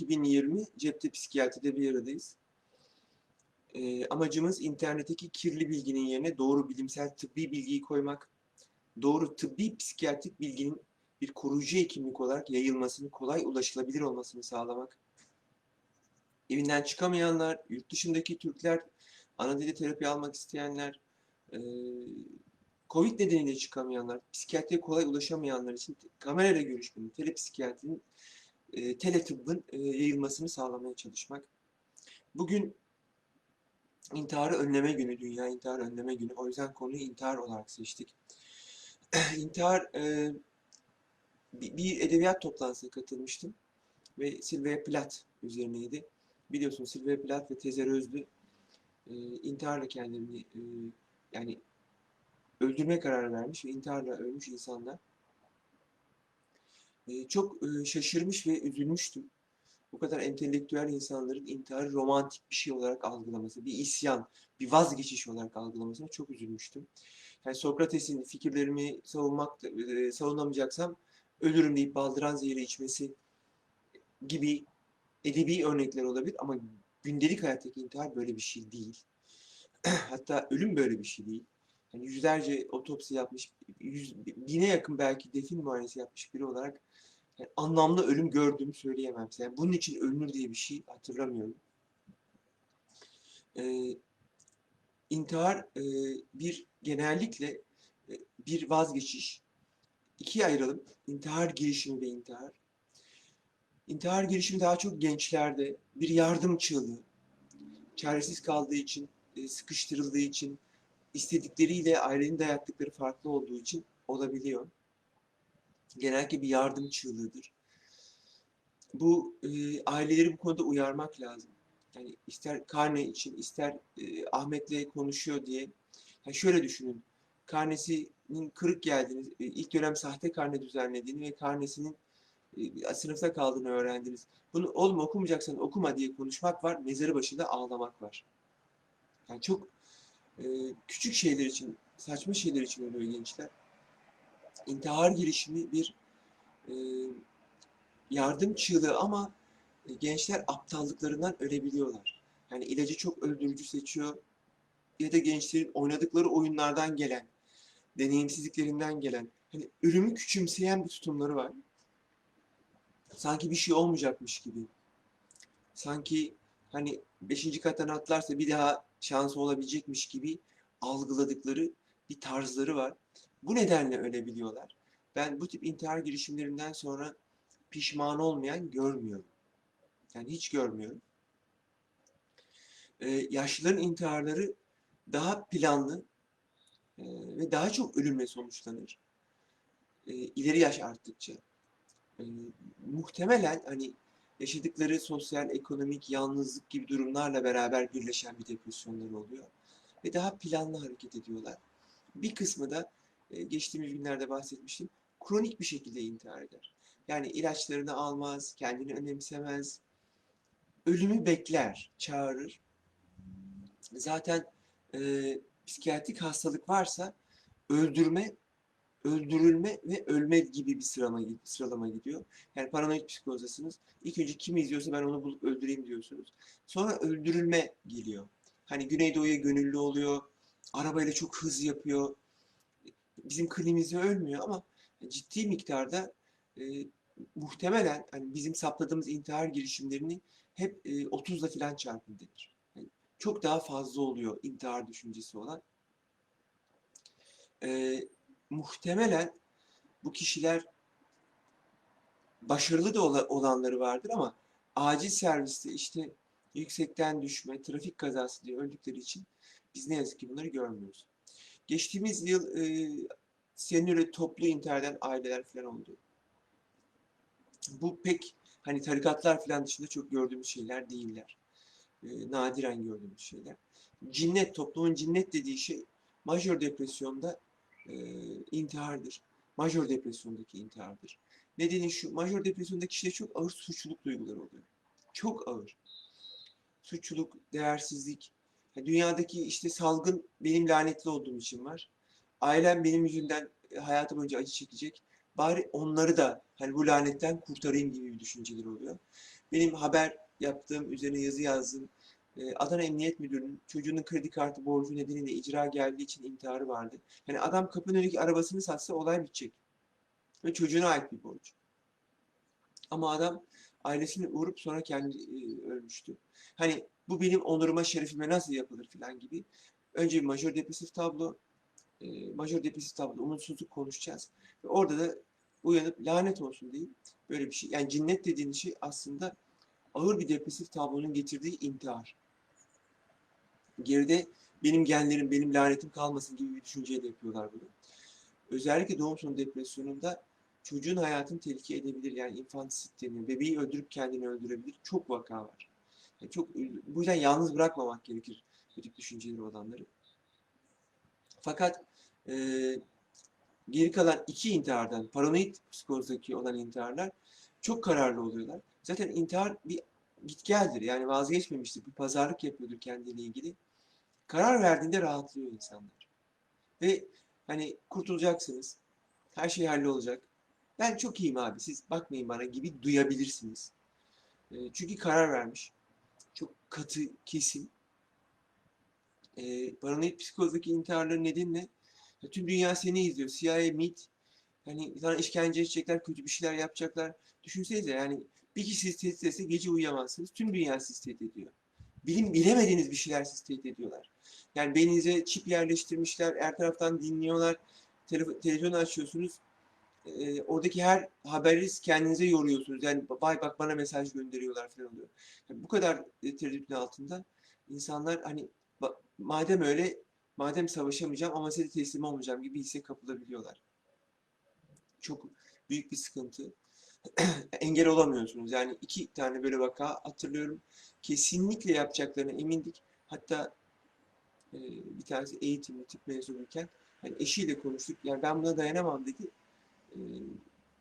2020 Cepte Psikiyatri'de bir aradayız. E, amacımız internetteki kirli bilginin yerine doğru bilimsel tıbbi bilgiyi koymak, doğru tıbbi psikiyatrik bilginin bir koruyucu hekimlik olarak yayılmasını, kolay ulaşılabilir olmasını sağlamak. Evinden çıkamayanlar, yurt dışındaki Türkler, ana dilde terapi almak isteyenler, e, Covid nedeniyle çıkamayanlar, psikiyatriye kolay ulaşamayanlar için kamerayla görüşmenin, telepsikiyatrinin e, teletıbbın e, yayılmasını sağlamaya çalışmak. Bugün intiharı önleme günü, Dünya İntihar Önleme Günü. O yüzden konuyu intihar olarak seçtik. İntihar, e, bir, bir edebiyat toplantısına katılmıştım ve Sylvia Plath üzerineydi. Biliyorsunuz Sylvia Plath ve Tezer Özlü e, intiharla kendilerini e, yani öldürme kararı vermiş ve intiharla ölmüş insanlar. Ee, çok e, şaşırmış ve üzülmüştüm. Bu kadar entelektüel insanların intiharı romantik bir şey olarak algılaması, bir isyan, bir vazgeçiş olarak algılamasına çok üzülmüştüm. Yani Sokrates'in fikirlerimi savunmak, e, savunamayacaksam ölürüm deyip baldıran zehri içmesi gibi edebi örnekler olabilir ama gündelik hayattaki intihar böyle bir şey değil. Hatta ölüm böyle bir şey değil. Yani yüzlerce otopsi yapmış, yüz, bine yakın belki defin muayenesi yapmış biri olarak yani anlamlı ölüm gördüğümü söyleyemem. Yani bunun için ölünür diye bir şey hatırlamıyorum. Ee, intihar e, bir genellikle e, bir vazgeçiş. İkiye ayıralım. İntihar girişimi ve intihar. İntihar girişimi daha çok gençlerde bir yardım çığlığı. Çaresiz kaldığı için, e, sıkıştırıldığı için, istedikleriyle ailenin dayattıkları farklı olduğu için olabiliyor genellikle bir yardım çığlığıdır. Bu e, aileleri bu konuda uyarmak lazım. Yani ister karne için, ister e, Ahmet'le konuşuyor diye. Yani şöyle düşünün. Karnesinin kırık geldiğini, e, ilk dönem sahte karne düzenlediğini ve karnesinin e, sınıfta kaldığını öğrendiniz. Bunu oğlum okumayacaksan okuma diye konuşmak var, mezarı başında ağlamak var. Yani çok e, küçük şeyler için, saçma şeyler için ölüyor gençler intihar girişimi bir e, yardım çığlığı ama e, gençler aptallıklarından ölebiliyorlar. Yani ilacı çok öldürücü seçiyor ya da gençlerin oynadıkları oyunlardan gelen, deneyimsizliklerinden gelen, hani ölümü küçümseyen bir tutumları var. Sanki bir şey olmayacakmış gibi. Sanki hani beşinci kattan atlarsa bir daha şansı olabilecekmiş gibi algıladıkları bir tarzları var. Bu nedenle ölebiliyorlar. Ben bu tip intihar girişimlerinden sonra pişman olmayan görmüyorum. Yani hiç görmüyorum. Ee, yaşlıların intiharları daha planlı e, ve daha çok ölümle sonuçlanır. E, ileri yaş arttıkça. E, muhtemelen hani yaşadıkları sosyal, ekonomik, yalnızlık gibi durumlarla beraber birleşen bir depresyonları oluyor. Ve daha planlı hareket ediyorlar. Bir kısmı da geçtiğimiz günlerde bahsetmiştim. Kronik bir şekilde intihar eder. Yani ilaçlarını almaz, kendini önemsemez. Ölümü bekler, çağırır. Zaten e, psikiyatrik hastalık varsa öldürme, öldürülme ve ölme gibi bir sıralama, sıralama gidiyor. Yani paranoid psikozdasınız. İlk önce kim izliyorsa ben onu bulup öldüreyim diyorsunuz. Sonra öldürülme geliyor. Hani Güneydoğu'ya gönüllü oluyor. Arabayla çok hız yapıyor bizim klimimizde ölmüyor ama ciddi miktarda e, muhtemelen hani bizim sapladığımız intihar girişimlerini hep e, 30'la filan çarpın denir. Yani çok daha fazla oluyor intihar düşüncesi olan. E, muhtemelen bu kişiler başarılı da olanları vardır ama acil serviste işte yüksekten düşme, trafik kazası diye öldükleri için biz ne yazık ki bunları görmüyoruz. Geçtiğimiz yıl e, senürü toplu interden aileler falan oldu. Bu pek hani tarikatlar falan dışında çok gördüğümüz şeyler değiller. E, nadiren gördüğümüz şeyler. Cinnet, toplumun cinnet dediği şey majör depresyonda e, intihardır. Majör depresyondaki intihardır. Nedeni şu, majör depresyondaki kişide çok ağır suçluluk duyguları oluyor. Çok ağır. Suçluluk, değersizlik, Dünyadaki işte salgın benim lanetli olduğum için var. Ailem benim yüzümden e, hayatım boyunca acı çekecek. bari onları da hani bu lanetten kurtarayım gibi bir düşünceleri oluyor. Benim haber yaptığım, üzerine yazı yazdığım e, Adana Emniyet Müdürü'nün çocuğunun kredi kartı borcu nedeniyle icra geldiği için intiharı vardı. Yani adam kapının önündeki arabasını satsa olay bitecek. Ve çocuğuna ait bir borç. Ama adam ailesini vurup sonra kendi e, ölmüştü. Hani bu benim onuruma, şerefime nasıl yapılır falan gibi. Önce bir majör depresif tablo, e, majör depresif tablo, umutsuzluk konuşacağız. Ve orada da uyanıp lanet olsun deyip böyle bir şey. Yani cinnet dediğiniz şey aslında ağır bir depresif tablonun getirdiği intihar. Geride benim genlerim, benim lanetim kalmasın gibi bir düşünceyle yapıyorlar bunu. Özellikle doğum sonu depresyonunda çocuğun hayatını tehlike edebilir. Yani infantisit deniyor. Bebeği öldürüp kendini öldürebilir. Çok vaka var. Yani çok bu yüzden yalnız bırakmamak gerekir bu tip düşünceleri olanları. Fakat e, geri kalan iki intihardan, paranoid psikozdaki olan intiharlar çok kararlı oluyorlar. Zaten intihar bir git geldir. Yani vazgeçmemiştir. Bir pazarlık yapıyordur kendiyle ilgili. Karar verdiğinde rahatlıyor insanlar. Ve hani kurtulacaksınız. Her şey hallolacak. Ben çok iyiyim abi siz bakmayın bana gibi duyabilirsiniz. E, çünkü karar vermiş. Katı, kesin. E, paranoid psikozdaki intiharların nedeni ne? Tüm dünya seni izliyor. CIA, MIT. Hani sana işkence edecekler, kötü bir şeyler yapacaklar. Düşünsenize yani bir kişi sizi tehdit etse gece uyuyamazsınız. Tüm dünya sizi tehdit ediyor. Bilim, bilemediğiniz bir şeyler sizi tehdit ediyorlar. Yani beyninize çip yerleştirmişler, her taraftan dinliyorlar. Telefon, televizyonu açıyorsunuz. E, oradaki her haberi kendinize yoruyorsunuz. Yani vay bak bana mesaj gönderiyorlar falan oluyor. Yani bu kadar tereddütün altında insanlar hani madem öyle madem savaşamayacağım ama size teslim olmayacağım gibi hisse kapılabiliyorlar. Çok büyük bir sıkıntı. Engel olamıyorsunuz. Yani iki tane böyle vaka hatırlıyorum. Kesinlikle yapacaklarına emindik. Hatta e, bir tanesi eğitimli tıp mezunuyken hani eşiyle konuştuk. Yani ben buna dayanamam dedi. E,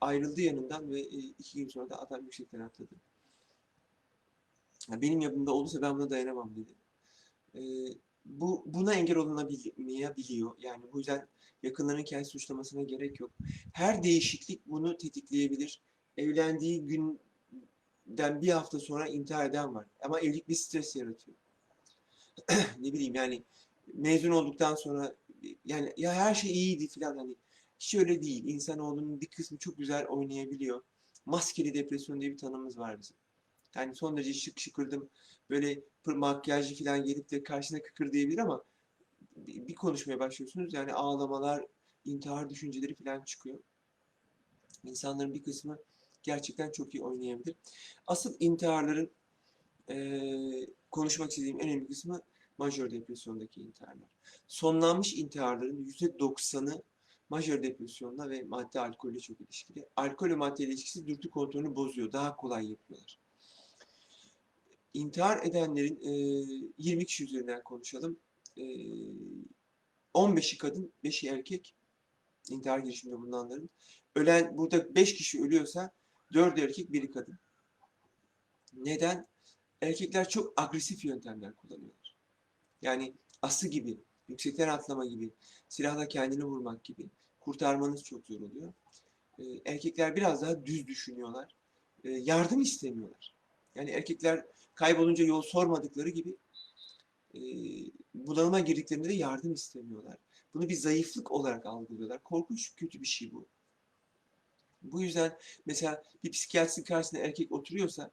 ayrıldı yanından ve e, iki gün sonra da adam yüksekten atladı. Yani benim yapımda olursa ben buna dayanamam dedi. E, bu buna engel olunamayabiliyor. Yani bu yüzden yakınların kendi suçlamasına gerek yok. Her değişiklik bunu tetikleyebilir. Evlendiği günden bir hafta sonra intihar eden var. Ama evlilik bir stres yaratıyor. ne bileyim yani mezun olduktan sonra yani ya her şey iyiydi falan hani hiç öyle değil. İnsanoğlunun bir kısmı çok güzel oynayabiliyor. Maskeli depresyon diye bir tanımımız var bizim. Yani son derece şık şıkırdım böyle makyajlı falan gelip de karşına kıkır diyebilir ama bir konuşmaya başlıyorsunuz yani ağlamalar, intihar düşünceleri falan çıkıyor. İnsanların bir kısmı gerçekten çok iyi oynayabilir. Asıl intiharların e, konuşmak istediğim en önemli kısmı majör depresyondaki intiharlar. Sonlanmış intiharların %90'ı majör depresyonla ve madde alkolle çok ilişkili. Alkol ve madde ilişkisi dürtü kontrolünü bozuyor. Daha kolay yapıyorlar. İntihar edenlerin e, 20 kişi üzerinden konuşalım. E, 15'i kadın, 5'i erkek intihar girişiminde bulunanların. Ölen, burada 5 kişi ölüyorsa 4'ü erkek, 1'i kadın. Neden? Erkekler çok agresif yöntemler kullanıyorlar. Yani ası gibi, yüksekten atlama gibi, silahla kendini vurmak gibi kurtarmanız çok zor oluyor. Ee, erkekler biraz daha düz düşünüyorlar. Ee, yardım istemiyorlar. Yani erkekler kaybolunca yol sormadıkları gibi e, bunalıma girdiklerinde de yardım istemiyorlar. Bunu bir zayıflık olarak algılıyorlar. Korkunç kötü bir şey bu. Bu yüzden mesela bir psikiyatristin karşısında erkek oturuyorsa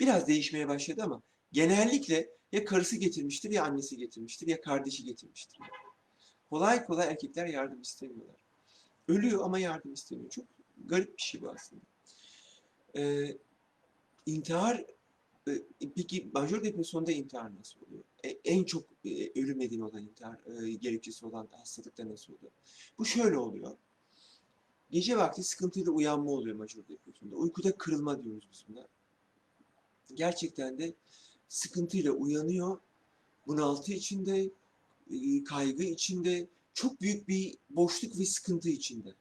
biraz değişmeye başladı ama genellikle ya karısı getirmiştir ya annesi getirmiştir ya kardeşi getirmiştir. Kolay kolay erkekler yardım istemiyorlar. Ölüyor ama yardım istemiyor. Çok garip bir şey bu aslında. Ee, intihar e, peki majör depresyonda intihar nasıl oluyor? E, en çok e, ölüm nedeni olan intihar e, gerekçesi olan hastalıkta nasıl oluyor? Bu şöyle oluyor. Gece vakti sıkıntıyla uyanma oluyor majör depresyonda. Uykuda kırılma diyoruz biz buna. Gerçekten de sıkıntıyla uyanıyor. Bunaltı içinde, e, kaygı içinde, çok büyük bir boşluk ve sıkıntı içinde.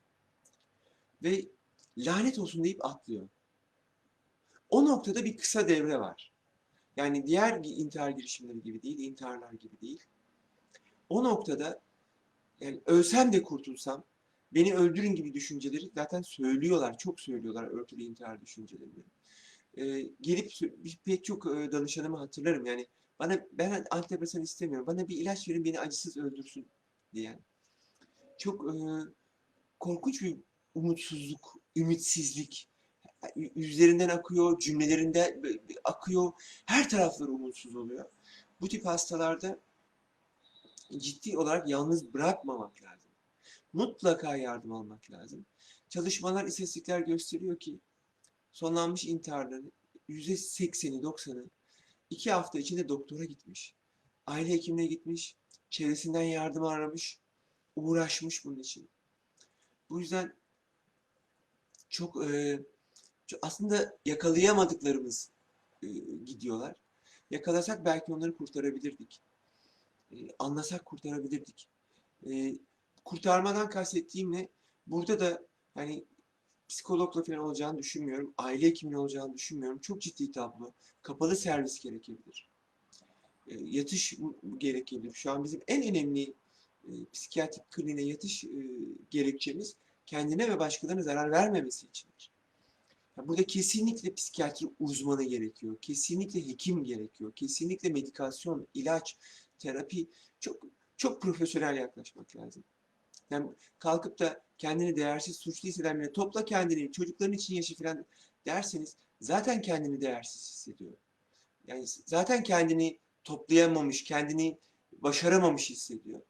Ve lanet olsun deyip atlıyor. O noktada bir kısa devre var. Yani diğer intihar girişimleri gibi değil, intiharlar gibi değil. O noktada yani ölsem de kurtulsam, beni öldürün gibi düşünceleri zaten söylüyorlar, çok söylüyorlar örtülü intihar düşüncelerini. Ee, gelip pek çok e, danışanımı hatırlarım yani bana ben antidepresan istemiyorum, bana bir ilaç verin beni acısız öldürsün diyen. Çok e, korkunç bir umutsuzluk, ümitsizlik yüzlerinden akıyor, cümlelerinde akıyor, her tarafları umutsuz oluyor. Bu tip hastalarda ciddi olarak yalnız bırakmamak lazım. Mutlaka yardım almak lazım. Çalışmalar, istatistikler gösteriyor ki sonlanmış intiharların %80'i, 90'ı iki hafta içinde doktora gitmiş. Aile hekimine gitmiş, çevresinden yardım aramış, uğraşmış bunun için. Bu yüzden çok e, aslında yakalayamadıklarımız e, gidiyorlar. Yakalasak belki onları kurtarabilirdik. E, anlasak kurtarabilirdik. E, kurtarmadan kastettiğim ne? Burada da hani psikologla falan olacağını düşünmüyorum. Aile hekiminin olacağını düşünmüyorum. Çok ciddi tablo. Kapalı servis gerekebilir. E, yatış gerekebilir. Şu an bizim en önemli e, psikiyatrik kliniğe yatış e, gerekçemiz kendine ve başkalarına zarar vermemesi içindir. Ya Burada kesinlikle psikiyatri uzmanı gerekiyor. Kesinlikle hekim gerekiyor. Kesinlikle medikasyon, ilaç, terapi çok çok profesyonel yaklaşmak lazım. Yani kalkıp da kendini değersiz, suçlu hisseden birine topla kendini, çocukların için yaşa falan derseniz zaten kendini değersiz hissediyor. Yani zaten kendini toplayamamış, kendini başaramamış hissediyor.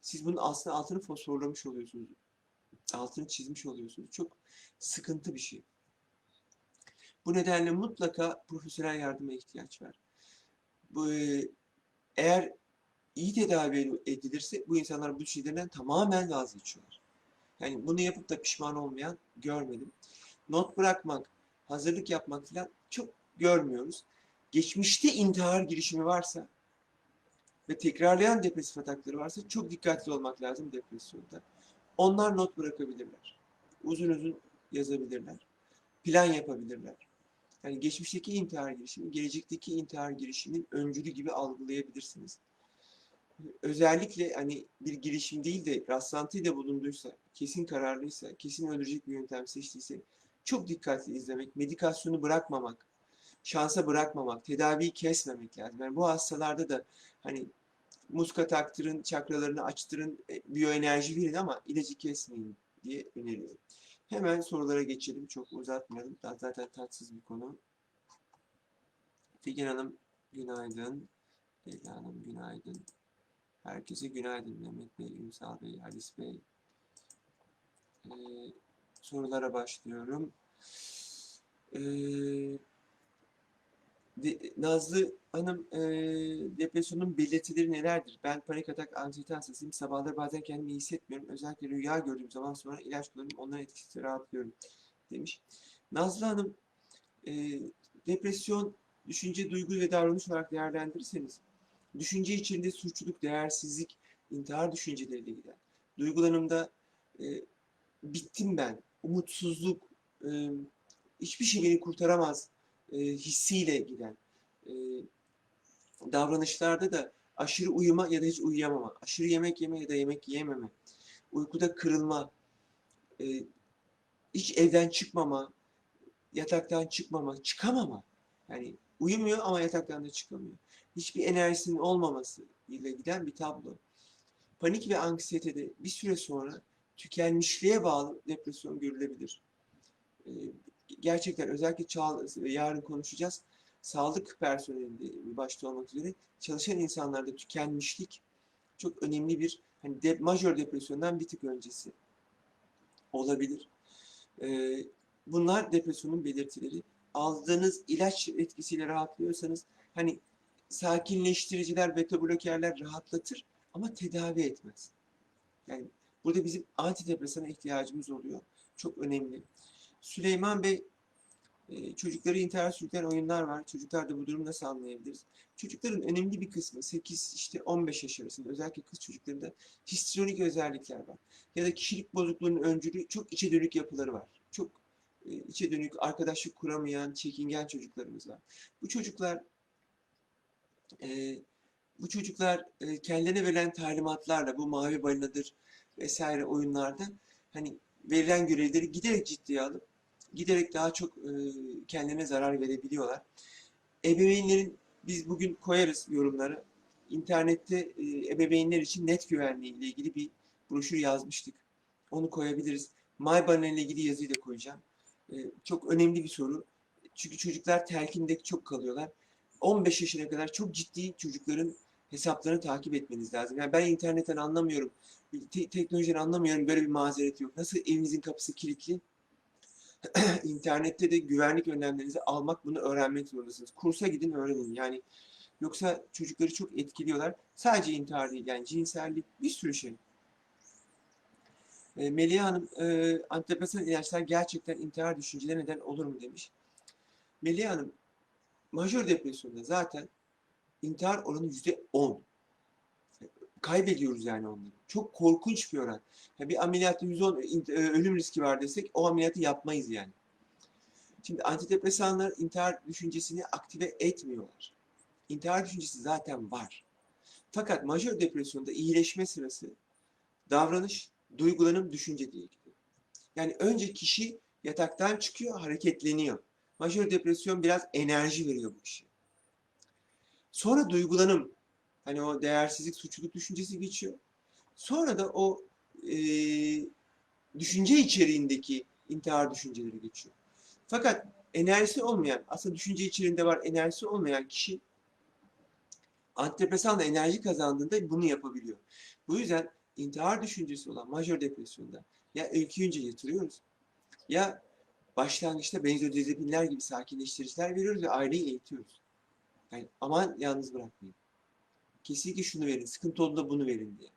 Siz bunun aslında altını fosforlamış oluyorsunuz. Altını çizmiş oluyorsunuz. Çok sıkıntı bir şey. Bu nedenle mutlaka profesyonel yardıma ihtiyaç var. Bu, e, eğer iyi tedavi edilirse bu insanlar bu şeylerden tamamen vazgeçiyorlar. Yani bunu yapıp da pişman olmayan görmedim. Not bırakmak, hazırlık yapmak falan çok görmüyoruz. Geçmişte intihar girişimi varsa ve tekrarlayan depresif atakları varsa çok dikkatli olmak lazım depresyonda. Onlar not bırakabilirler. Uzun uzun yazabilirler. Plan yapabilirler. Yani geçmişteki intihar girişimi, gelecekteki intihar girişiminin öncülü gibi algılayabilirsiniz. Özellikle hani bir girişim değil de rastlantıyla bulunduysa, kesin kararlıysa, kesin öldürecek bir yöntem seçtiyse çok dikkatli izlemek, medikasyonu bırakmamak, şansa bırakmamak, tedaviyi kesmemek lazım. Yani bu hastalarda da hani muska taktırın, çakralarını açtırın, e, biyoenerji verin ama ilacı kesmeyin diye öneriyorum. Hemen sorulara geçelim. Çok uzatmayalım. Daha Zaten tatsız bir konu. Figen Hanım günaydın. Leyla Hanım günaydın. Herkese günaydın. Mehmet Bey, Ünsal Bey, Halis Bey. Ee, sorulara başlıyorum. Ee, Nazlı Hanım, e, depresyonun belirtileri nelerdir? Ben panik atak, anksiyete hastasıyım. Sabahları bazen kendimi iyi hissetmiyorum. Özellikle rüya gördüğüm zaman sonra ilaç kullanıyorum. Onların etkisiyle rahatlıyorum demiş. Nazlı Hanım, e, depresyon düşünce, duygu ve davranış olarak değerlendirirseniz, düşünce içinde suçluluk, değersizlik, intihar düşünceleriyle gider. Duygularımda e, bittim ben, umutsuzluk, e, hiçbir şey beni kurtaramaz e, hissiyle giden e, davranışlarda da aşırı uyuma ya da hiç uyuyamama, aşırı yemek yeme ya da yemek yiyememe, uykuda kırılma, e, hiç evden çıkmama, yataktan çıkmama, çıkamama. Yani uyumuyor ama yataktan da çıkamıyor. Hiçbir enerjisinin olmaması ile giden bir tablo. Panik ve anksiyetede bir süre sonra tükenmişliğe bağlı depresyon görülebilir. Ee, gerçekten özellikle çağ, yarın konuşacağız. Sağlık personelinde başta olmak üzere çalışan insanlarda tükenmişlik çok önemli bir hani de, majör depresyondan bir tık öncesi olabilir. Ee, bunlar depresyonun belirtileri. Aldığınız ilaç etkisiyle rahatlıyorsanız hani sakinleştiriciler, beta blokerler rahatlatır ama tedavi etmez. Yani burada bizim antidepresana ihtiyacımız oluyor. Çok önemli. Süleyman Bey e, çocukları intihar sürükleyen oyunlar var. Çocuklar da bu durumu nasıl anlayabiliriz? Çocukların önemli bir kısmı 8 işte 15 yaş arasında özellikle kız çocuklarında histrionik özellikler var. Ya da kişilik bozukluğunun öncülü çok içe dönük yapıları var. Çok e, içe dönük arkadaşlık kuramayan, çekingen çocuklarımız var. Bu çocuklar e, bu çocuklar e, kendilerine verilen talimatlarla bu mavi balinadır vesaire oyunlarda hani verilen görevleri giderek ciddiye alıp giderek daha çok e, kendine zarar verebiliyorlar. Ebeveynlerin biz bugün koyarız yorumları. İnternette e, ebeveynler için net güvenliği ile ilgili bir broşür yazmıştık. Onu koyabiliriz. MyBanner ile ilgili yazıyı da koyacağım. E, çok önemli bir soru. Çünkü çocuklar telkinde çok kalıyorlar. 15 yaşına kadar çok ciddi çocukların hesaplarını takip etmeniz lazım. Yani ben internetten anlamıyorum, te- teknolojiden anlamıyorum böyle bir mazeret yok. Nasıl evinizin kapısı kilitli? İnternette de güvenlik önlemlerinizi almak, bunu öğrenmek zorundasınız. Kursa gidin öğrenin. Yani yoksa çocukları çok etkiliyorlar. Sadece intihar değil yani cinsellik bir sürü şey. E, Melih Hanım, e, antidepresan ilaçlar gerçekten intihar düşünceleri neden olur mu demiş. Melih Hanım, majör depresyonda zaten intihar oranı yüzde on. Kaybediyoruz yani onları. Çok korkunç bir oran. Ya bir ameliyatta 110 int- e, ölüm riski var desek o ameliyatı yapmayız yani. Şimdi antidepresanlar intihar düşüncesini aktive etmiyorlar. İntihar düşüncesi zaten var. Fakat majör depresyonda iyileşme sırası davranış, duygulanım, düşünce diye gidiyor. Yani önce kişi yataktan çıkıyor, hareketleniyor. Majör depresyon biraz enerji veriyor bu kişiye. Sonra duygulanım, hani o değersizlik, suçluluk düşüncesi geçiyor. Sonra da o e, düşünce içeriğindeki intihar düşünceleri geçiyor. Fakat enerjisi olmayan, aslında düşünce içeriğinde var enerjisi olmayan kişi antidepresanla enerji kazandığında bunu yapabiliyor. Bu yüzden intihar düşüncesi olan majör depresyonda ya öykü önce yatırıyoruz ya başlangıçta benzodiazepinler gibi sakinleştiriciler veriyoruz ve aileyi eğitiyoruz. Yani aman yalnız bırakmayın. Kesinlikle şunu verin, sıkıntı olduğunda bunu verin diye.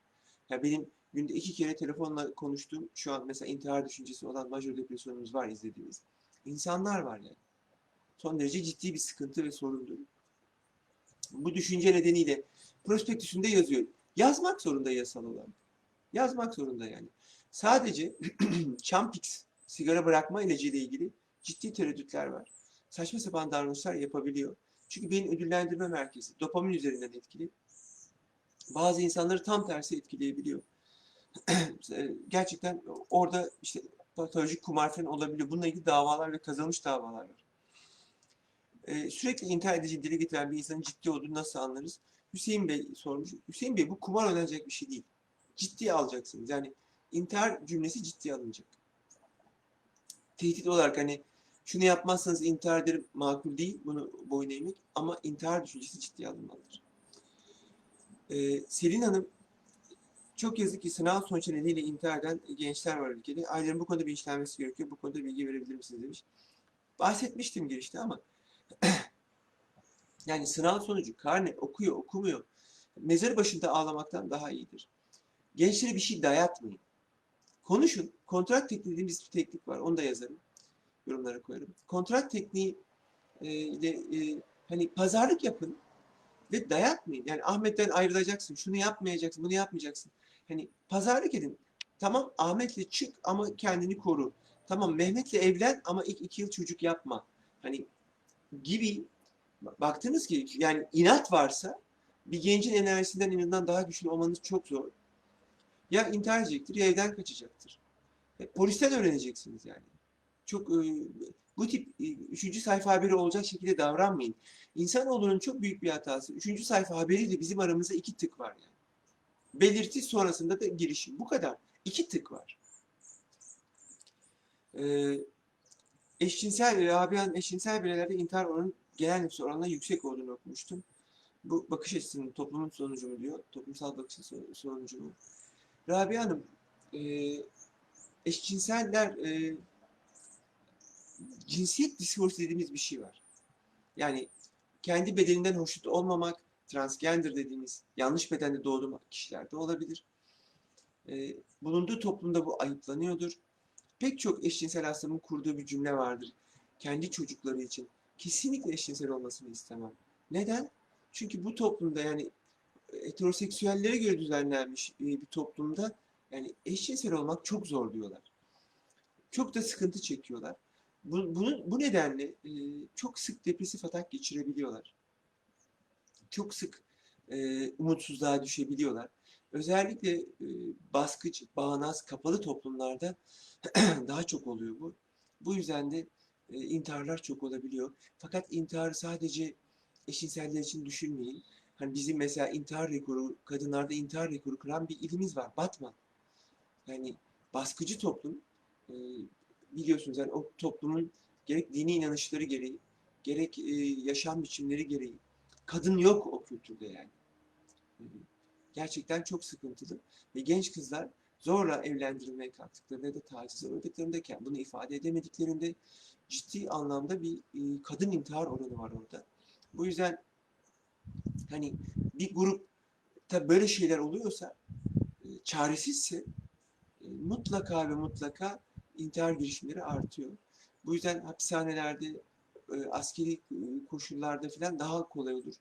Ya benim günde iki kere telefonla konuştuğum, şu an mesela intihar düşüncesi olan majör depresyonumuz var izlediğimiz. İnsanlar var yani. Son derece ciddi bir sıkıntı ve sorundur. Bu düşünce nedeniyle prospektüsünde yazıyor. Yazmak zorunda yasal olarak. Yazmak zorunda yani. Sadece Champix sigara bırakma ilacı ile ilgili ciddi tereddütler var. Saçma sapan davranışlar yapabiliyor. Çünkü beyin ödüllendirme merkezi dopamin üzerinden etkili. Bazı insanları tam tersi etkileyebiliyor. Gerçekten orada işte patolojik kumar falan olabiliyor. Bununla ilgili davalar ve kazanmış davalar var. Ee, sürekli intihar edici dile getiren bir insanın ciddi olduğunu nasıl anlarız? Hüseyin Bey sormuş. Hüseyin Bey bu kumar oynanacak bir şey değil. Ciddiye alacaksınız. Yani intihar cümlesi ciddiye alınacak. Tehdit olarak hani şunu yapmazsanız intihar ederim makul değil. Bunu boyun eğmek. Ama intihar düşüncesi ciddiye alınmalıdır. Ee, Selin Hanım çok yazık ki sınav sonuçları nedeniyle intihar eden gençler var ülkede. Ailelerin bu konuda bilinçlenmesi gerekiyor. Bu konuda bilgi verebilir misiniz demiş. Bahsetmiştim girişte ama yani sınav sonucu karne okuyor okumuyor. Mezar başında ağlamaktan daha iyidir. Gençlere bir şey dayatmayın. Konuşun. Kontrat tekniği dediğimiz bir teknik var. Onu da yazarım. Yorumlara koyarım. Kontrat tekniği ile e, hani pazarlık yapın ve dayatmayın. Yani Ahmet'ten ayrılacaksın. Şunu yapmayacaksın. Bunu yapmayacaksın. Hani pazarlık edin. Tamam Ahmet'le çık ama kendini koru. Tamam Mehmet'le evlen ama ilk iki yıl çocuk yapma. Hani gibi baktınız ki yani inat varsa bir gencin enerjisinden inatından daha güçlü olmanız çok zor. Ya intihar edecektir ya evden kaçacaktır. E, polisten öğreneceksiniz yani. Çok e, bu tip e, üçüncü sayfa haberi olacak şekilde davranmayın. İnsanoğlunun çok büyük bir hatası. Üçüncü sayfa haberiyle bizim aramızda iki tık var yani. Belirti sonrasında da girişim. Bu kadar. İki tık var. Ee, eşcinsel, Rabia'nın eşcinsel bireylerde intihar oranının genel nüfus oranına yüksek olduğunu okumuştum. Bu bakış açısının toplumun sonucu mu diyor. Toplumsal bakış açısı sonucu mu? Rabia Hanım, e, eşcinseller e, cinsiyet disforisi dediğimiz bir şey var. Yani kendi bedeninden hoşnut olmamak, transgender dediğimiz yanlış bedende doğduğum kişilerde olabilir. E, bulunduğu toplumda bu ayıplanıyordur. Pek çok eşcinsel hastanın kurduğu bir cümle vardır. Kendi çocukları için kesinlikle eşcinsel olmasını istemem. Neden? Çünkü bu toplumda yani heteroseksüellere göre düzenlenmiş e, bir toplumda yani eşcinsel olmak çok zor diyorlar. Çok da sıkıntı çekiyorlar. Bu, bunu, bu nedenle e, çok sık depresif atak geçirebiliyorlar. Çok sık e, umutsuzluğa düşebiliyorlar. Özellikle e, baskıcı, bağnaz, kapalı toplumlarda daha çok oluyor bu. Bu yüzden de e, intiharlar çok olabiliyor. Fakat intiharı sadece eşcinseller için düşünmeyin. Hani bizim mesela intihar rekoru, kadınlarda intihar rekoru kıran bir ilimiz var. Batman. Yani baskıcı toplum e, biliyorsunuz yani o toplumun gerek dini inanışları gereği, gerek e, yaşam biçimleri gereği kadın yok o kültürde yani. Gerçekten çok sıkıntılı ve genç kızlar zorla evlendirilmeye kalktıklarında ya da tacize uğradıklarındayken bunu ifade edemediklerinde ciddi anlamda bir e, kadın intihar oranı var orada. Bu yüzden hani bir grup tabi böyle şeyler oluyorsa e, çaresizse e, mutlaka ve mutlaka intihar girişimleri artıyor. Bu yüzden hapishanelerde, e, askeri koşullarda falan daha kolay olur.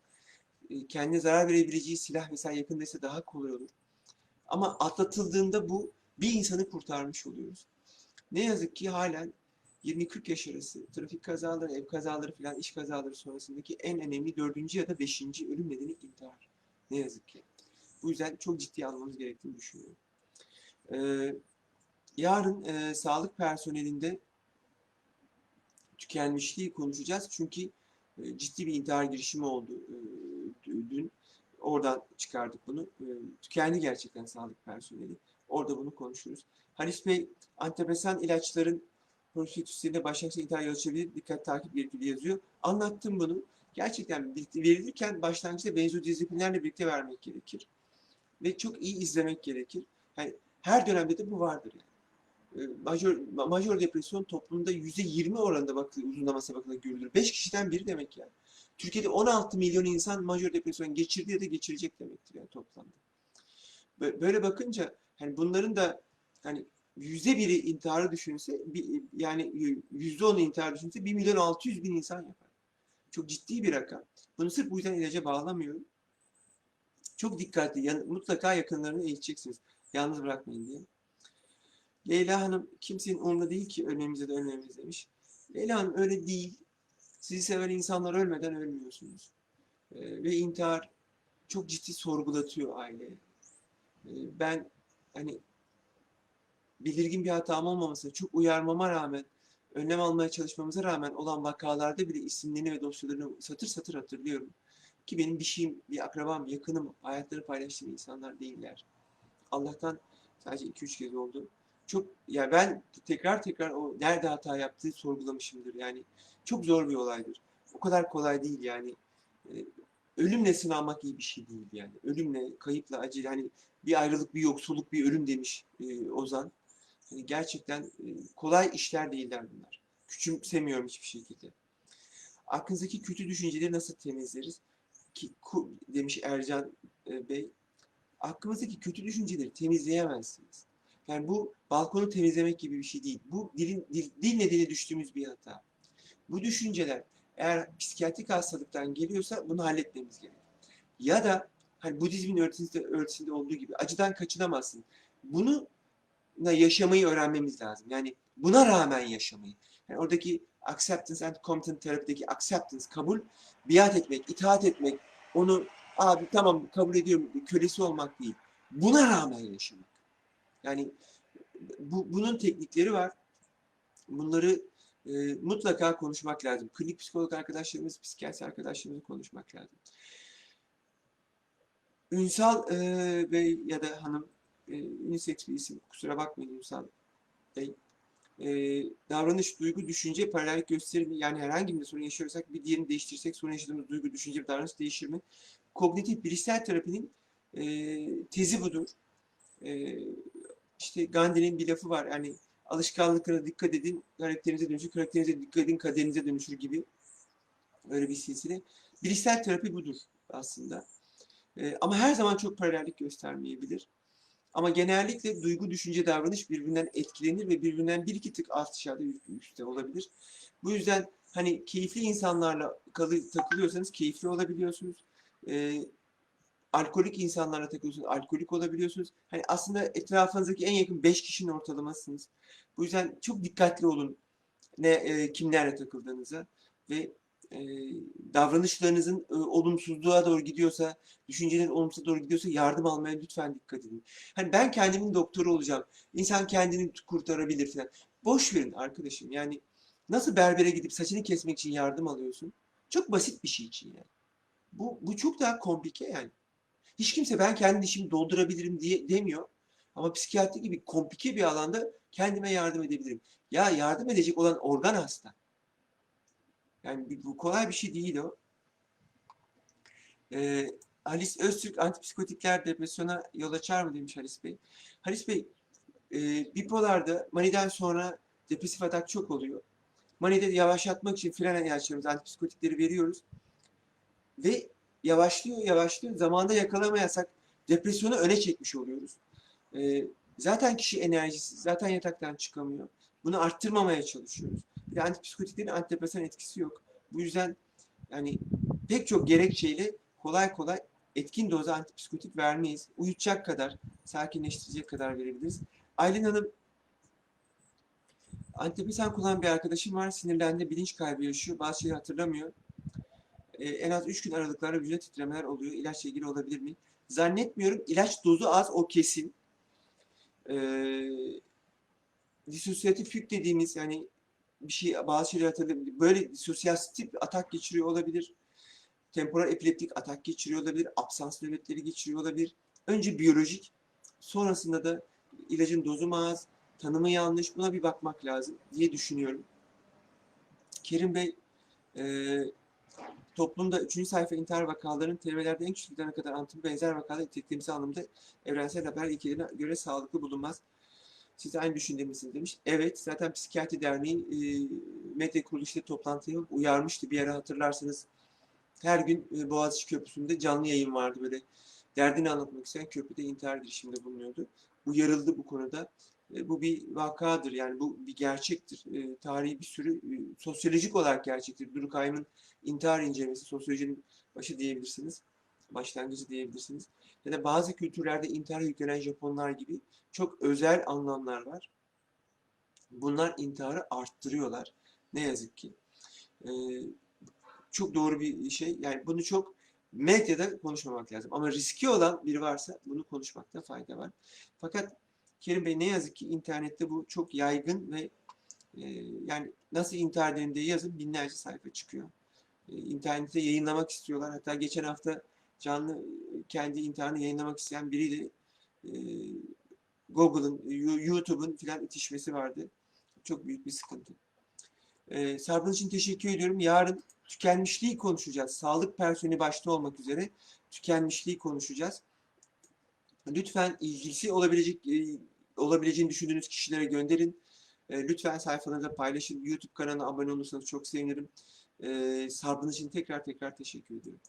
Kendine zarar verebileceği silah mesela yakındaysa daha kolay olur. Ama atlatıldığında bu bir insanı kurtarmış oluyoruz. Ne yazık ki halen 20-40 yaş arası trafik kazaları, ev kazaları falan iş kazaları sonrasındaki en önemli dördüncü ya da beşinci ölüm nedeni intihar. Ne yazık ki. Bu yüzden çok ciddi almamız gerektiğini düşünüyorum. Ee, yarın e, sağlık personelinde tükenmişliği konuşacağız. Çünkü e, ciddi bir intihar girişimi oldu e, dün. Oradan çıkardık bunu. E, tükendi gerçekten sağlık personeli. Orada bunu konuşuruz. Halis Bey, antidepresan ilaçların prostitusyonda başlangıçta intihar yol açabilir, dikkat takip gerekli yazıyor. Anlattım bunu. Gerçekten verilirken başlangıçta benzodiazepinlerle birlikte vermek gerekir. Ve çok iyi izlemek gerekir. Yani her dönemde de bu vardır. Yani. E, Majör, majör depresyon toplumda %20 oranında bakılır, uzunlamasına bakılır görülür. 5 kişiden biri demek yani. Türkiye'de 16 milyon insan majör depresyon geçirdi ya da geçirecek demektir yani toplamda. Böyle bakınca hani bunların da hani yüzde biri intiharı düşünse yani yüzde onu intihar düşünse 1 milyon 600 bin insan yapar. Çok ciddi bir rakam. Bunu sırf bu yüzden ilaca bağlamıyorum. Çok dikkatli, yan, mutlaka yakınlarını eğiteceksiniz. Yalnız bırakmayın diye. Leyla Hanım kimsenin umurunda değil ki ölmemize de ölmemiz demiş. Leyla Hanım öyle değil. Sizi seven insanlar ölmeden ölmüyorsunuz. Ee, ve intihar çok ciddi sorgulatıyor aileye. Ee, ben hani belirgin bir hatam olmamasına çok uyarmama rağmen önlem almaya çalışmamıza rağmen olan vakalarda bile isimlerini ve dosyalarını satır satır hatırlıyorum. Ki benim bir şeyim, bir akrabam, yakınım, hayatları paylaştığım insanlar değiller. Allah'tan sadece 2-3 kez oldu. Çok ya yani ben tekrar tekrar o nerede hata yaptığı sorgulamışımdır. Yani çok zor bir olaydır. O kadar kolay değil yani. Ee, ölümle sınanmak iyi bir şey değil yani. Ölümle, kayıpla, acıyla hani bir ayrılık, bir yoksulluk, bir ölüm demiş e, Ozan. Yani gerçekten e, kolay işler değiller bunlar. Küçümsemiyorum hiçbir şekilde. Aklınızdaki kötü düşünceleri nasıl temizleriz? Ki, demiş Ercan e, Bey. Aklınızdaki kötü düşünceleri temizleyemezsiniz. Yani bu balkonu temizlemek gibi bir şey değil. Bu dilin, dil, dil nedeni düştüğümüz bir hata. Bu düşünceler eğer psikiyatrik hastalıktan geliyorsa bunu halletmemiz gerekir. Ya da hani Budizmin öğretisinde, öğretisinde olduğu gibi acıdan kaçınamazsın. Bunu yaşamayı öğrenmemiz lazım. Yani buna rağmen yaşamayı. Yani oradaki acceptance and competent terapideki acceptance, kabul, biat etmek, itaat etmek, onu abi tamam kabul ediyorum, kölesi olmak değil. Buna rağmen yaşamak. Yani bu, bunun teknikleri var. Bunları e, mutlaka konuşmak lazım. Klinik psikolog arkadaşlarımız, psikiyatri arkadaşlarımızla konuşmak lazım. Ünsal e, Bey ya da hanım, e, unisex bir isim, kusura bakmayın Ünsal Bey. E, davranış, duygu, düşünce paralellik gösterir mi? Yani herhangi bir sorun yaşıyorsak bir diğerini değiştirsek sorun yaşadığımız duygu, düşünce davranış değişir mi? Kognitif bilişsel terapinin e, tezi budur. E, işte Gandhi'nin bir lafı var. Yani alışkanlıklara dikkat edin, karakterinize dönüşür, karakterinize dikkat edin, kaderinize dönüşür gibi öyle bir silsile. Bilişsel terapi budur aslında. Ee, ama her zaman çok paralellik göstermeyebilir. Ama genellikle duygu, düşünce, davranış birbirinden etkilenir ve birbirinden bir iki tık aşağıda üstte olabilir. Bu yüzden hani keyifli insanlarla kalı, takılıyorsanız keyifli olabiliyorsunuz. Ee, alkolik insanlarla takılıyorsunuz, alkolik olabiliyorsunuz. Hani aslında etrafınızdaki en yakın 5 kişinin ortalamasınız. Bu yüzden çok dikkatli olun ne e, kimlerle takıldığınıza ve e, davranışlarınızın e, olumsuzluğa doğru gidiyorsa, düşüncenin olumsuza doğru gidiyorsa yardım almaya lütfen dikkat edin. Hani ben kendimin doktoru olacağım. İnsan kendini kurtarabilir falan. Boş verin arkadaşım. Yani nasıl berbere gidip saçını kesmek için yardım alıyorsun? Çok basit bir şey için yani. Bu, bu çok daha komplike yani. Hiç kimse ben kendi dişimi doldurabilirim diye demiyor. Ama psikiyatri gibi komplike bir alanda kendime yardım edebilirim. Ya yardım edecek olan organ hasta. Yani bu kolay bir şey değil o. Ee, Halis Öztürk antipsikotikler depresyona yol açar mı demiş Halis Bey. Halis Bey e, bipolarda maniden sonra depresif atak çok oluyor. Manide yavaşlatmak için fren ilaçlarımız antipsikotikleri veriyoruz. Ve yavaşlıyor yavaşlıyor. Zamanda yakalamayasak depresyonu öne çekmiş oluyoruz. Ee, zaten kişi enerjisiz, zaten yataktan çıkamıyor. Bunu arttırmamaya çalışıyoruz. Bir de antipsikotiklerin antidepresan etkisi yok. Bu yüzden yani pek çok gerekçeyle kolay kolay etkin doza antipsikotik vermeyiz. Uyutacak kadar, sakinleştirecek kadar verebiliriz. Aylin Hanım antidepresan kullanan bir arkadaşım var. Sinirlendi, bilinç kaybı yaşıyor. Bazı şeyleri hatırlamıyor. Ee, en az 3 gün aralıklarla vücut titremeler oluyor. İlaçla ilgili olabilir mi? Zannetmiyorum. İlaç dozu az, o kesin. Ee, disosyatif yük dediğimiz yani bir şey bazı şeyler hatırlayabilir. Böyle disosyatif atak geçiriyor olabilir. Temporal epileptik atak geçiriyor olabilir. Absans nöbetleri geçiriyor olabilir. Önce biyolojik, sonrasında da ilacın dozu az, tanımı yanlış buna bir bakmak lazım diye düşünüyorum. Kerim Bey, e, toplumda 3. sayfa intihar vakalarının TV'lerde en küçüklerine kadar anlatım benzer vakalar etiklemesi anlamında evrensel haber ilkelerine göre sağlıklı bulunmaz. Siz aynı düşünce misiniz demiş. Evet, zaten Psikiyatri Derneği e, medya kuruluşu toplantıya uyarmıştı bir ara hatırlarsınız. Her gün e, Boğaziçi Köprüsü'nde canlı yayın vardı böyle. Derdini anlatmak isteyen köprüde intihar girişiminde bulunuyordu. Uyarıldı bu konuda. E, bu bir vakadır yani bu bir gerçektir. E, tarihi bir sürü e, sosyolojik olarak gerçektir. Durkheim'in intihar incelemesi sosyolojinin başı diyebilirsiniz. Başlangıcı diyebilirsiniz. Ya da bazı kültürlerde intihara yüklenen Japonlar gibi çok özel anlamlar var. Bunlar intiharı arttırıyorlar. Ne yazık ki. Ee, çok doğru bir şey. Yani bunu çok medyada konuşmamak lazım. Ama riski olan biri varsa bunu konuşmakta fayda var. Fakat Kerim Bey ne yazık ki internette bu çok yaygın ve e, yani nasıl intihar edilir diye yazıp binlerce sayfa çıkıyor. E, internette yayınlamak istiyorlar. Hatta geçen hafta canlı kendi intiharını yayınlamak isteyen biriyle e, Google'ın, YouTube'un filan itişmesi vardı. Çok büyük bir sıkıntı. E, için teşekkür ediyorum. Yarın tükenmişliği konuşacağız. Sağlık personeli başta olmak üzere tükenmişliği konuşacağız. Lütfen ilgisi olabilecek e, olabileceğini düşündüğünüz kişilere gönderin. E, lütfen sayfalarınızda paylaşın. YouTube kanalına abone olursanız çok sevinirim. E, için tekrar tekrar teşekkür ediyorum.